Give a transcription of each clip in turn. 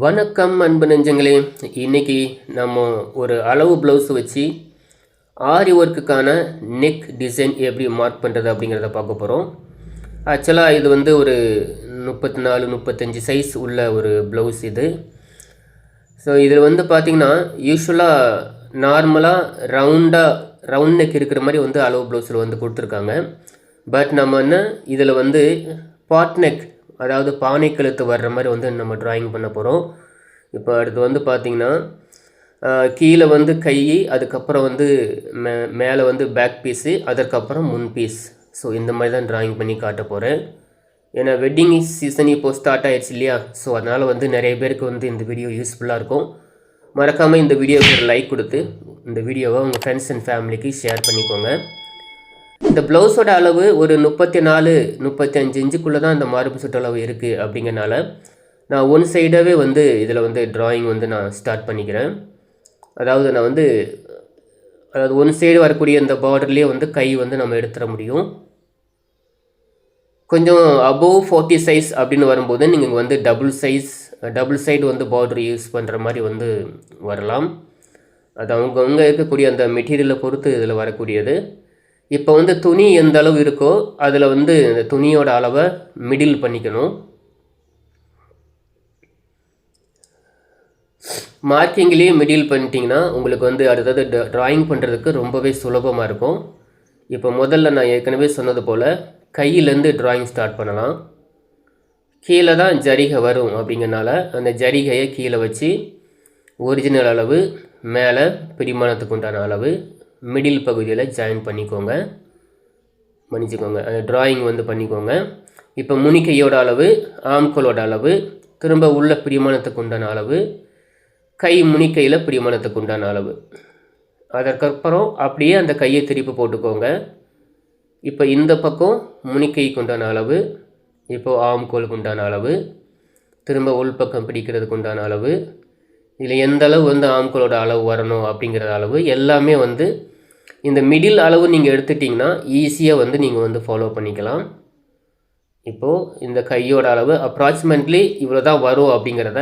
வணக்கம் அன்பு நெஞ்சங்களே. இன்னைக்கு நம்ம ஒரு அளவு ப்ளவுஸ் வச்சு ஆரி ஒர்க்குக்கான நெக் டிசைன் எப்படி மார்க் பண்ணுறது அப்படிங்கிறத பார்க்க போகிறோம் ஆக்சுவலாக இது வந்து ஒரு முப்பத்தி நாலு முப்பத்தஞ்சு சைஸ் உள்ள ஒரு ப்ளவுஸ் இது. ஸோ இதில் வந்து பார்த்திங்கன்னா யூஸ்வலாக நார்மலாக ரவுண்டாக ரவுண்ட் நெக் இருக்கிற மாதிரி வந்து அளவு ப்ளவுஸில் வந்து கொடுத்துருக்காங்க. பட் நம்ம என்ன இதில் வந்து பாட் நெக் அதாவது பானை கழுத்து வர்ற மாதிரி வந்து நம்ம டிராயிங் பண்ண போகிறோம் இப்போ அடுத்து வந்து பார்த்திங்கன்னா கீழே வந்து கை அதுக்கப்புறம் வந்து மே மேலே வந்து பேக் பீஸு அதற்கப்புறம் முன் பீஸ் ஸோ இந்த மாதிரி தான் டிராயிங் பண்ணி காட்ட போகிறேன் ஏன்னா வெட்டிங் சீசன் இப்போ ஸ்டார்ட் ஆயிடுச்சு இல்லையா? ஸோ அதனால் வந்து நிறைய பேருக்கு வந்து இந்த வீடியோ யூஸ்ஃபுல்லாக இருக்கும். மறக்காமல் இந்த வீடியோவுக்கு ஒரு லைக் கொடுத்து இந்த வீடியோவை உங்கள் ஃப்ரெண்ட்ஸ் அண்ட் ஃபேமிலிக்கு ஷேர் பண்ணிக்கோங்க. இந்த ப்ளவுஸோட அளவு ஒரு முப்பத்தி நாலு முப்பத்தி அஞ்சு இன்ச்சுக்குள்ளே தான் இந்த மார்பு சுற்றளவு இருக்குது அப்படிங்கறனால நான் ஒன் சைடாகவே வந்து இதில் வந்து ட்ராயிங் வந்து நான் ஸ்டார்ட் பண்ணிக்கிறேன். அதாவது நான் வந்து அதாவது ஒன் சைடு வரக்கூடிய இந்த பார்டர்லேயே வந்து கை வந்து நம்ம எடுத்துட முடியும். கொஞ்சம் அபோவ் ஃபோர்ட்டி சைஸ் அப்படின்னு வரும்போது நீங்கள் வந்து டபுள் சைஸ் டபுள் சைடு வந்து பார்டர் யூஸ் பண்ணுற மாதிரி வந்து வரலாம். அது அவங்க அவங்க இருக்கக்கூடிய அந்த மெட்டீரியலை பொறுத்து இதில் வரக்கூடியது. இப்போ வந்து துணி எந்த அளவு இருக்கோ அதில் வந்து இந்த துணியோட அளவை மிடில் பண்ணிக்கணும். மார்க்கிங்லேயே மிடில் பண்ணிட்டீங்கன்னா உங்களுக்கு வந்து அடுத்தது ட்ராயிங் பண்ணுறதுக்கு ரொம்பவே சுலபமாக இருக்கும். இப்போ முதல்ல நான் ஏற்கனவே சொன்னது போல் கையிலேருந்து டிராயிங் ஸ்டார்ட் பண்ணலாம். கீழே தான் ஜரிகை வரும் அப்படிங்கிறனால அந்த ஜரிகையை கீழே வச்சு ஒரிஜினல் அளவு மேலே பிரிமாணத்துக்கு உண்டான அளவு மிடில் பகுதியில் ஜாயின் பண்ணிக்கோங்க. மன்னிச்சுக்கோங்க. அந்த டிராயிங் வந்து பண்ணிக்கோங்க. இப்போ முனிக்கையோட அளவு ஆம்கோலோட அளவு திரும்ப உள்ள பிரிமாணத்துக்கு உண்டான அளவு கை முனிக்கையில் பிரிமாணத்துக்கு உண்டான அளவு. அதற்கப்புறம் அப்படியே அந்த கையை திருப்பி போட்டுக்கோங்க. இப்போ இந்த பக்கம் முனிக்கைக்கு உண்டான அளவு இப்போ ஆம்கோலுக்கு உண்டான அளவு திரும்ப உள்பக்கம் பிடிக்கிறதுக்கு உண்டான அளவு. இதில் எந்த அளவு வந்து ஆம்கோலோட அளவு வரணும் அப்படிங்கிற அளவு எல்லாமே வந்து இந்த மிடில் அளவு நீங்கள் எடுத்துட்டிங்கன்னா ஈஸியாக வந்து நீங்கள் வந்து ஃபாலோ பண்ணிக்கலாம். இப்போது இந்த கையோட அளவு அப்ராக்சிமேட்லி இவ்வளோ தான் வரும் அப்படிங்கிறத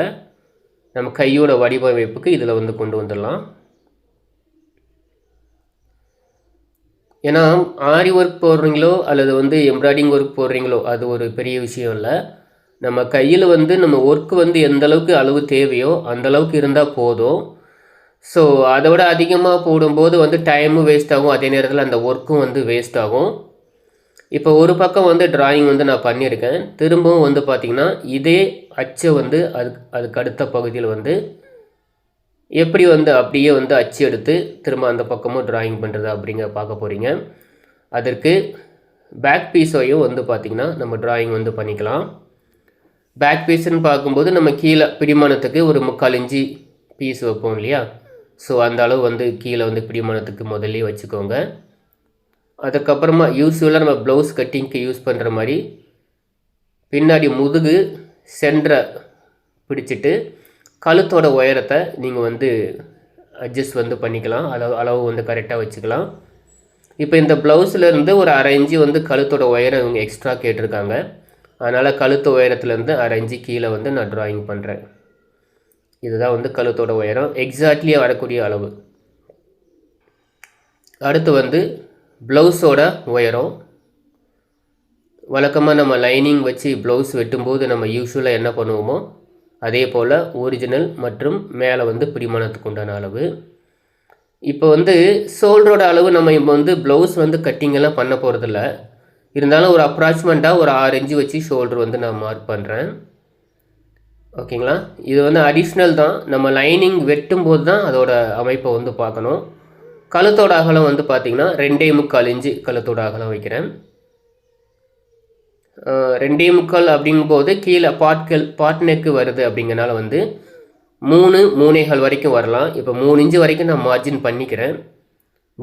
நம்ம கையோட வடிவமைப்புக்கு இதில் வந்து கொண்டு வந்துடலாம். ஏன்னா ஆரி ஒர்க் போடுறீங்களோ அல்லது வந்து எம்ப்ராய்டிங் ஒர்க் போடுறீங்களோ அது ஒரு பெரிய விஷயம் இல்லை. நம்ம கையில் வந்து நம்ம ஒர்க் வந்து எந்த அளவுக்கு அளவு தேவையோ அந்த அளவுக்கு இருந்தால் போதும். ஸோ அதை விட அதிகமாக போடும்போது வந்து டைமும் வேஸ்ட் ஆகும். அதே நேரத்தில் அந்த ஒர்க்கும் வந்து வேஸ்ட் ஆகும். இப்போ ஒரு பக்கம் வந்து டிராயிங் வந்து நான் பண்ணியிருக்கேன். திரும்பவும் வந்து பார்த்திங்கன்னா இதே அச்சை வந்து அது அதுக்கு அடுத்த பகுதியில் வந்து எப்படி வந்து அப்படியே வந்து அச்சு எடுத்து திரும்ப அந்த பக்கமும் டிராயிங் பண்ணுறது அப்படிங்க பார்க்க போகிறீங்க அதற்கு பேக் பீஸையும் வந்து பார்த்திங்கன்னா நம்ம டிராயிங் வந்து பண்ணிக்கலாம். பேக் பீஸ்ன்னு பார்க்கும்போது நம்ம கீழே பிடிமானத்துக்கு ஒரு முக்கால் இஞ்சி பீஸ் வைப்போம் இல்லையா? ஸோ அந்த அளவு வந்து கீழே வந்து பிடிமானத்துக்கு முதல்ல வச்சுக்கோங்க. அதுக்கப்புறமா யூஸ்வலாக நம்ம ப்ளவுஸ் கட்டிங்க்கு யூஸ் பண்ணுற மாதிரி பின்னாடி முதுகு சென்டரை பிடிச்சிட்டு கழுத்தோட உயரத்தை நீங்கள் வந்து அட்ஜஸ்ட் வந்து பண்ணிக்கலாம். அளவு அளவு வந்து கரெக்டாக வச்சுக்கலாம். இப்போ இந்த ப்ளவுஸ்லேருந்து ஒரு அரை இஞ்சி வந்து கழுத்தோட உயரம் இவங்க எக்ஸ்ட்ரா கேட்டிருக்காங்க. அதனால் கழுத்து உயரத்துலேருந்து அரை இஞ்சி கீழே வந்து நான் ட்ராயிங் பண்ணுறேன் இதுதான் வந்து கழுத்தோட உயரம். எக்ஸாக்ட்லியாக வரக்கூடிய அளவு. அடுத்து வந்து ப்ளவுஸோட உயரம். வழக்கமாக நம்ம லைனிங் வச்சு ப்ளவுஸ் வெட்டும்போது நம்ம யூஸ்வலாக என்ன பண்ணுவோமோ அதே போல் ஒரிஜினல் மற்றும் மேலே வந்து பிரிமாணத்துக்கு உண்டான அளவு. இப்போ வந்து ஷோல்டரோட அளவு நம்ம இப்போ வந்து ப்ளவுஸ் வந்து கட்டிங்கெல்லாம் பண்ண போகிறதில்ல இருந்தாலும் ஒரு அப்ராக்சிமெண்ட்டாக ஒரு ஆறு இன்ச்சு வச்சு ஷோல்டர் வந்து நான் மார்க் பண்ணுறேன் ஓகேங்களா? இது வந்து அடிஷ்னல் தான். நம்ம லைனிங் வெட்டும்போது தான் அதோட அமைப்பை வந்து பார்க்கணும். கழுத்தோட அகலம் வந்து பார்த்திங்கன்னா ரெண்டே முக்கால் இன்ச்சு கழுத்தோட அகலம் வைக்கிறேன். ரெண்டே முக்கால் அப்படிங்கும்போது கீழே பாட்கள் பாட் நெக்கு வருது அப்படிங்கறனால வந்து மூணு மூணேகால் வரைக்கும் வரலாம். இப்போ மூணு இன்ச்சு வரைக்கும் நான் மார்ஜின் பண்ணிக்கிறேன்.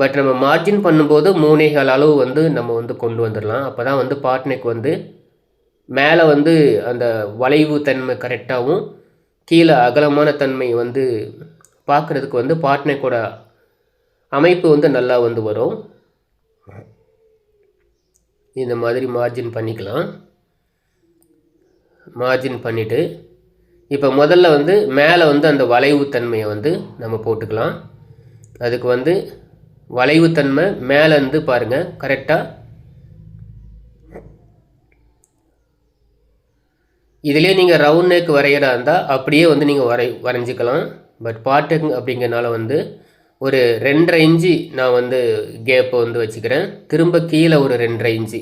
பட் நம்ம மார்ஜின் பண்ணும்போது மூணேகால் அளவு வந்து நம்ம வந்து கொண்டு வந்துடலாம். அப்போ தான் வந்து பாட் நெக் வந்து மேலே வந்து அந்த வளைவு தன்மை கரெக்டாகவும் கீழே அகலமான தன்மை வந்து பார்க்குறதுக்கு வந்து பாட் கூட அமைப்பு வந்து நல்லா வந்து வரும். இந்த மாதிரி மார்ஜின் பண்ணிக்கலாம். மார்ஜின் பண்ணிவிட்டு இப்போ முதல்ல வந்து மேலே வந்து அந்த வளைவு தன்மையை வந்து நம்ம போட்டுக்கலாம். அதுக்கு வந்து வளைவு தன்மை மேலேருந்து பாருங்கள் கரெக்டாக இதிலே நீங்கள் ரவுண்ட் நெக் வரைகிறா இருந்தால் அப்படியே வந்து நீங்கள் வரை வரைஞ்சிக்கலாம். பட் பாட்டுங் அப்படிங்கிறனால வந்து ஒரு ரெண்டரை இன்ச்சு நான் வந்து கேப்பை வந்து வச்சுக்கிறேன். திரும்ப கீழே ஒரு ரெண்டரை இன்ச்சு.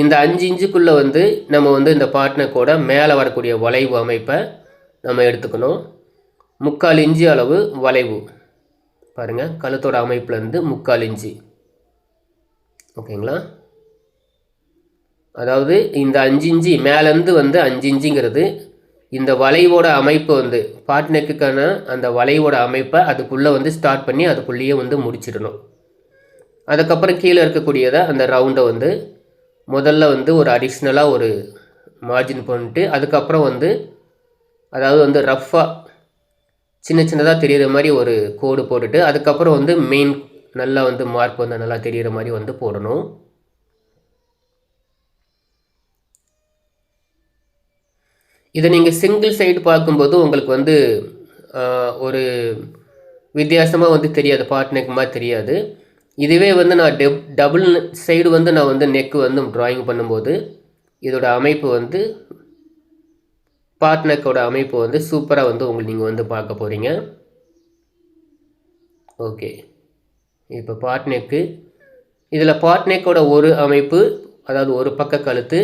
இந்த அஞ்சு இன்ச்சுக்குள்ளே வந்து நம்ம வந்து இந்த கூட மேலே வரக்கூடிய வளைவு அமைப்பை நம்ம எடுத்துக்கணும். முக்கால் இன்ச்சு அளவு வளைவு. பாருங்கள் கழுத்தோட அமைப்புலேருந்து முக்கால் இன்ச்சு. ஓகேங்களா? அதாவது இந்த அஞ்சு இஞ்சி மேலேருந்து வந்து அஞ்சு இஞ்சிங்கிறது இந்த வளைவோட அமைப்பு வந்து பாட்னெக்குக்கான அந்த வளைவோட அமைப்பை அதுக்குள்ளே வந்து ஸ்டார்ட் பண்ணி அதுக்குள்ளேயே வந்து முடிச்சிடணும். அதுக்கப்புறம் கீழே இருக்கக்கூடியதை அந்த ரவுண்டை வந்து முதல்ல வந்து ஒரு அடிஷ்னலாக ஒரு மார்ஜின் பண்ணிட்டு அதுக்கப்புறம் வந்து அதாவது வந்து ரஃப்பாக சின்ன சின்னதாக தெரிகிற மாதிரி ஒரு கோடு போட்டுட்டு அதுக்கப்புறம் வந்து மெயின் நல்லா வந்து மார்க் வந்து நல்லா தெரிகிற மாதிரி வந்து போடணும். இதை நீங்கள் சிங்கிள் சைடு பார்க்கும்போது உங்களுக்கு வந்து ஒரு வித்தியாசமாக வந்து தெரியாது பாட் நெக் மாதிரி தெரியாது. இதுவே வந்து நான் டெப் டபுள் சைடு வந்து நான் வந்து நெக்கு வந்து ட்ராயிங் பண்ணும்போது இதோட அமைப்பு வந்து பாட் நெக்கோட அமைப்பு வந்து சூப்பராக வந்து உங்களுக்கு நீங்கள் வந்து பார்க்க போகிறீங்க ஓகே. இப்போ பாட் நெக்கு இதில் பாட் நெக்கோட ஒரு அமைப்பு அதாவது ஒரு பக்க கழுத்து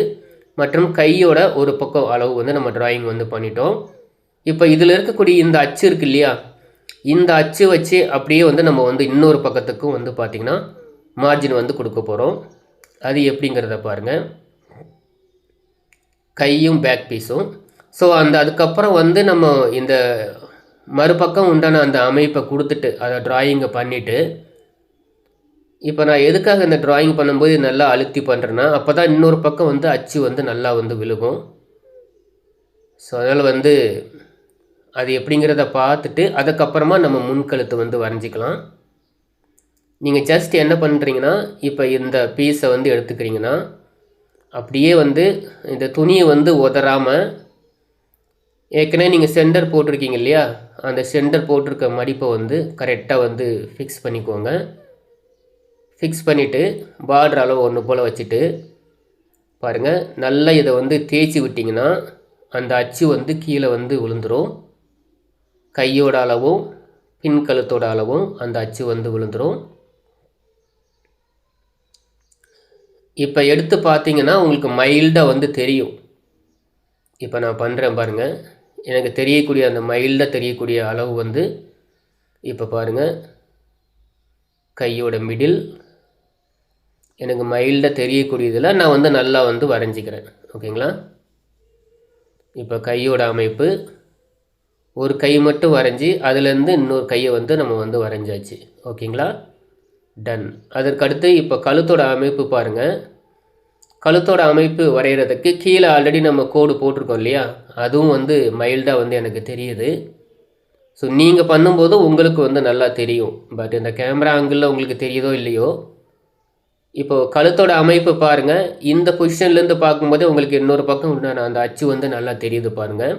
மற்றும் கையோட ஒரு பக்கம் அளவு வந்து நம்ம ட்ராயிங் வந்து பண்ணிட்டோம். இப்போ இதில் இருக்கக்கூடிய இந்த அச்சு இருக்கு இல்லையா? இந்த அச்சு வச்சு அப்படியே வந்து நம்ம வந்து இன்னொரு பக்கத்துக்கும் வந்து பார்த்திங்கன்னா மார்ஜின் வந்து கொடுக்க போகிறோம் அது எப்படிங்கிறத பாருங்கள் கையும் பேக் பீஸும் ஸோ அந்த அதுக்கப்புறம் வந்து நம்ம இந்த மறுபக்கம் உண்டான அந்த அமைப்பை கொடுத்துட்டு அதை ட்ராயிங்கை பண்ணிவிட்டு இப்போ நான் எதுக்காக இந்த ட்ராயிங் பண்ணும்போது நல்லா அழுத்தி பண்ணுறேன்னா அப்போ தான் இன்னொரு பக்கம் வந்து அச்சு வந்து நல்லா வந்து விழுகும். ஸோ அதனால் வந்து அது எப்படிங்கிறத பார்த்துட்டு அதுக்கப்புறமா நம்ம முன்கழுத்து வந்து வரைஞ்சிக்கலாம். நீங்கள் ஜஸ்ட் என்ன பண்ணுறீங்கன்னா இப்போ இந்த பீஸை வந்து எடுத்துக்கிறீங்கன்னா அப்படியே வந்து இந்த துணியை வந்து உதறாமல் ஏற்கனவே நீங்கள் சென்டர் போட்டிருக்கீங்க இல்லையா? அந்த சென்டர் போட்டிருக்க மடிப்பை வந்து கரெக்டாக வந்து ஃபிக்ஸ் பண்ணிக்கோங்க. ஃபிக்ஸ் பண்ணிவிட்டு பார்டர் அளவு ஒன்று போல் வச்சுட்டு பாருங்கள் நல்லா இதை வந்து தேய்ச்சி விட்டிங்கன்னா அந்த அச்சு வந்து கீழே வந்து விழுந்துடும் கையோட அளவும் பின் கழுத்தோட அளவும் அந்த அச்சு வந்து விழுந்துடும் இப்போ எடுத்து பார்த்தீங்கன்னா உங்களுக்கு மைல்டாக வந்து தெரியும். இப்போ நான் பண்ணுறேன் பாருங்கள் எனக்கு தெரியக்கூடிய அந்த மைல்டாக தெரியக்கூடிய அளவு வந்து இப்போ பாருங்கள் கையோட மிடில் எனக்கு மைல்டாக தெரியக்கூடியதில் நான் வந்து நல்லா வந்து வரைஞ்சிக்கிறேன். ஓகேங்களா? இப்போ கையோட அமைப்பு ஒரு கை மட்டும் வரைஞ்சி அதுலேருந்து இன்னொரு கையை வந்து நம்ம வந்து வரைஞ்சாச்சு. ஓகேங்களா? டன் அதற்கடுத்து இப்போ கழுத்தோட அமைப்பு பாருங்கள் கழுத்தோட அமைப்பு வரைகிறதுக்கு கீழே ஆல்ரெடி நம்ம கோடு போட்டிருக்கோம் இல்லையா? அதுவும் வந்து மைல்டாக வந்து எனக்கு தெரியுது. ஸோ நீங்கள் பண்ணும்போது உங்களுக்கு வந்து நல்லா தெரியும். பட் இந்த கேமரா ஆங்கிளில் உங்களுக்கு தெரியுதோ இல்லையோ? இப்போது கழுத்தோட அமைப்பு பாருங்கள் இந்த பொசிஷன்லேருந்து பார்க்கும்போதே உங்களுக்கு இன்னொரு பக்கம் உண்டான அந்த அச்சு வந்து நல்லா தெரியுது பாருங்கள்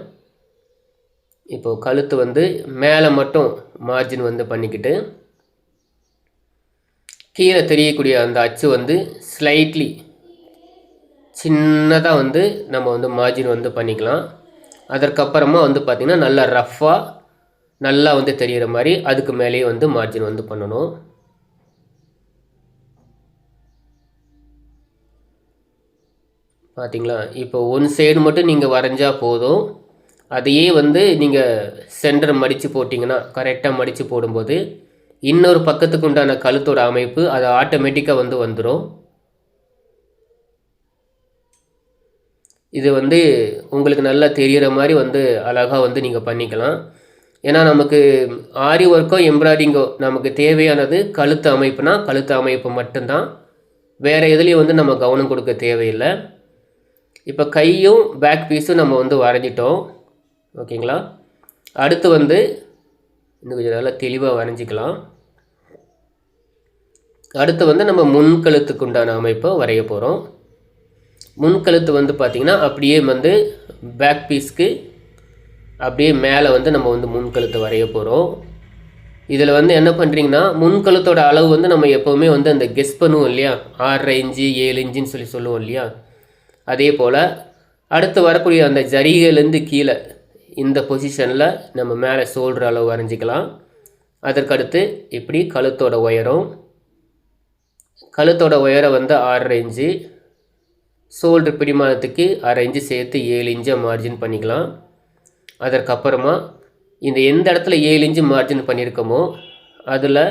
இப்போது கழுத்து வந்து மேலே மட்டும் மார்ஜின் வந்து பண்ணிக்கிட்டு கீழே தெரியக்கூடிய அந்த அச்சு வந்து ஸ்லைட்லி சின்னதாக வந்து நம்ம வந்து மார்ஜின் வந்து பண்ணிக்கலாம். அதற்கப்புறமா வந்து பார்த்திங்கன்னா நல்லா ரஃப்பாக நல்லா வந்து தெரிகிற மாதிரி அதுக்கு மேலேயே வந்து மார்ஜின் வந்து பண்ணணும். பார்த்தீங்களா இப்போ ஒன் சைடு மட்டும் நீங்கள் வரைஞ்சால் போதும். அதையே வந்து நீங்கள் சென்டர் மடித்து போட்டிங்கன்னா கரெக்டாக மடித்து போடும்போது இன்னொரு பக்கத்துக்கு உண்டான கழுத்தோட அமைப்பு அது ஆட்டோமேட்டிக்காக வந்து வந்துடும் இது வந்து உங்களுக்கு நல்லா தெரிகிற மாதிரி வந்து அழகாக வந்து நீங்கள் பண்ணிக்கலாம். ஏன்னா நமக்கு ஆரி ஒர்க்கோ எம்ப்ராய்டிங்கோ நமக்கு தேவையானது கழுத்து அமைப்புனா கழுத்து அமைப்பு மட்டும்தான். வேறு எதுலேயும் வந்து நம்ம கவனம் கொடுக்க தேவையில்லை. இப்போ கையும் பேக் பீஸும் நம்ம வந்து வரைஞ்சிட்டோம். ஓகேங்களா? அடுத்து வந்து இன்னும் கொஞ்சம் நல்லா தெளிவாக வரைஞ்சிக்கலாம். அடுத்து வந்து நம்ம முன்கழுத்துக்கு உண்டான அமைப்பை வரைய போகிறோம் முன்கழுத்து வந்து பார்த்திங்கன்னா அப்படியே வந்து பேக் பீஸ்க்கு அப்படியே மேலே வந்து நம்ம வந்து முன்கழுத்து வரைய போகிறோம் இதில் வந்து என்ன பண்ணுறீங்கன்னா முன்கழுத்தோட அளவு வந்து நம்ம எப்போவுமே வந்து அந்த கெஸ் பண்ணுவோம் இல்லையா? ஆறரை இன்ச்சு ஏழு இன்ச்சுன்னு சொல்லி சொல்லுவோம் இல்லையா? அதே போல் அடுத்து வரக்கூடிய அந்த ஜரிகைலேருந்து கீழே இந்த பொசிஷனில் நம்ம மேலே சோல்டர் அளவு வரைஞ்சிக்கலாம். அதற்கடுத்து இப்படி கழுத்தோட உயரம் கழுத்தோட உயரம் வந்து ஆறரை இன்ச்சு சோல்ட்ரு பிடிமானத்துக்கு அரை இன்ச்சு சேர்த்து ஏழு இன்ச்சை மார்ஜின் பண்ணிக்கலாம். அதற்கப்புறமா இந்த எந்த இடத்துல ஏழு இன்ச்சு மார்ஜின் பண்ணியிருக்கோமோ அதில்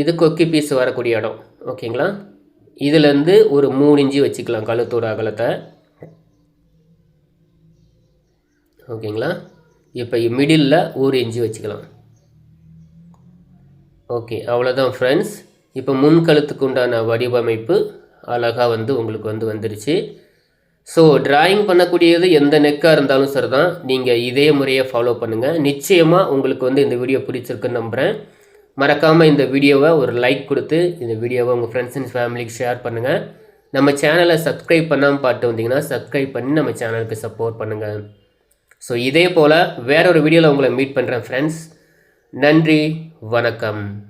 இது கொக்கி பீஸ் வரக்கூடிய இடம். ஓகேங்களா? இதுலேருந்து ஒரு மூணு இன்ச்சு வச்சுக்கலாம் கழுத்தோட அகலத்தை. ஓகேங்களா? இப்போ மிடில் ஒரு இன்ச்சு வச்சுக்கலாம். ஓகே அவ்வளோதான் ஃப்ரெண்ட்ஸ் இப்போ முன் கழுத்துக்கு உண்டான வடிவமைப்பு அழகாக வந்து உங்களுக்கு வந்து வந்துருச்சு. ஸோ டிராயிங் பண்ணக்கூடியது எந்த நெக்காக இருந்தாலும் சரி தான் நீங்கள் இதே முறையை ஃபாலோ பண்ணுங்கள் நிச்சயமாக உங்களுக்கு வந்து இந்த வீடியோ பிடிச்சிருக்குன்னு நம்புகிறேன் மறக்காமல் இந்த வீடியோவை ஒரு லைக் கொடுத்து இந்த வீடியோவை உங்கள் ஃப்ரெண்ட்ஸ் அண்ட் ஃபேமிலிக்கு ஷேர் பண்ணுங்கள் நம்ம சேனலை சப்ஸ்கிரைப் பண்ணாமல் பார்த்து வந்தீங்கன்னா சப்ஸ்கிரைப் பண்ணி நம்ம சேனலுக்கு சப்போர்ட் பண்ணுங்கள் ஸோ இதே போல் வேற ஒரு வீடியோவில் உங்களை மீட் பண்ணுறேன் ஃப்ரெண்ட்ஸ் நன்றி வணக்கம்.